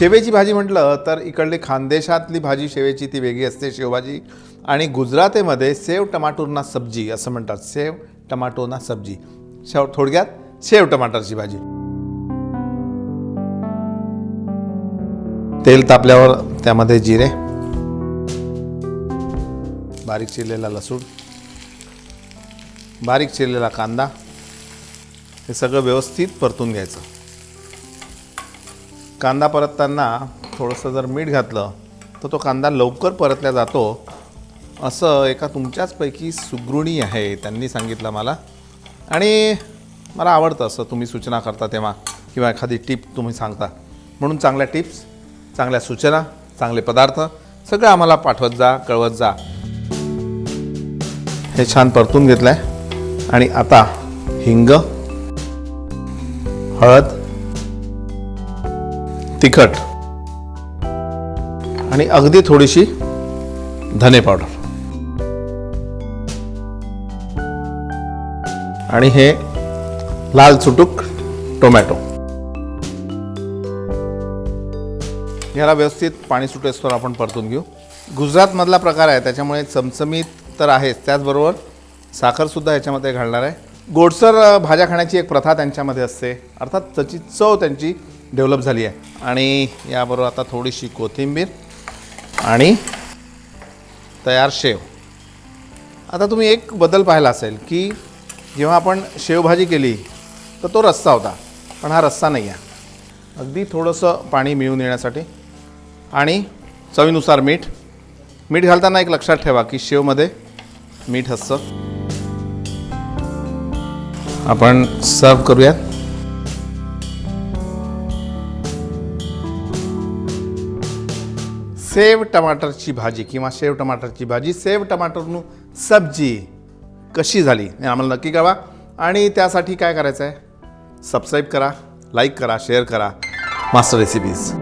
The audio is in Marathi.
शेवेची भाजी म्हटलं तर इकडली खानदेशातली भाजी शेवेची ती वेगळी असते शेवभाजी. आणि गुजरातेमध्ये सेव टमाटोना सब्जी असं म्हणतात सेव टमाटोना सब्जी. शेव थोडक्यात शेव टमाटरची भाजी. तेल तापल्यावर त्यामध्ये जिरे बारीक चिरलेला लसूण बारीक चिरलेला कांदा हे सगळं व्यवस्थित परतून घ्यायचं. कांदा परतताना थोडंसं जर मीठ घातलं तर तो कांदा लवकर परतला जातो. असं एका तुमच्याचपैकी सुगृणी आहे त्यांनी सांगितलं मला. आणि मला आवडतं असं तुम्ही सूचना करता तेव्हा किंवा एखादी टिप तुम्ही सांगता. म्हणून चांगल्या टिप्स चांगल्या सूचना चांगले पदार्थ सगळं आम्हाला पाठवत जा कळवत जा. हे छान परतून घेतलं आहे आणि आता हिंग हळद तिखट. आणि अगदी थोडीशी धने पावडर. आणि हे लाल चुटूक टोमॅटो. याला व्यवस्थित पाणी सुटेस्तोवर आपण परतून घेऊ. गुजरातमधला प्रकार आहे त्याच्यामुळे चमचमीत तर आहेच. त्याचबरोबर साखरसुद्धा याच्यामध्ये घालणार आहे. गोडसर भाज्या खाण्याची एक प्रथा त्यांच्यामध्ये असते. अर्थात त्याची चव त्यांची डेव्हलप झाली आहे. आणि याबरोबर आता थोडीशी कोथिंबीर आणि तयार शेव. आता तुम्ही एक बदल पाहिला असेल की जेव्हा आपण शेवभाजी केली तर तो रस्सा होता पण हा रस्सा नाही आहे. अगदी थोडंसं पाणी मिळून येण्यासाठी आणि चवीनुसार मीठ. मीठ घालताना एक लक्षात ठेवा की शेवमध्ये मीठ असतं. आपण सर्व करूयात. सेव टमाटरची भाजी किंवा शेव टमाटरची भाजी सेव टमाटरनु सब्जी कशी झाली हे आम्हाला नक्की कळवा. आणि त्यासाठी काय करायचं आहे सबस्क्राईब करा लाईक करा शेअर करा. Master recipes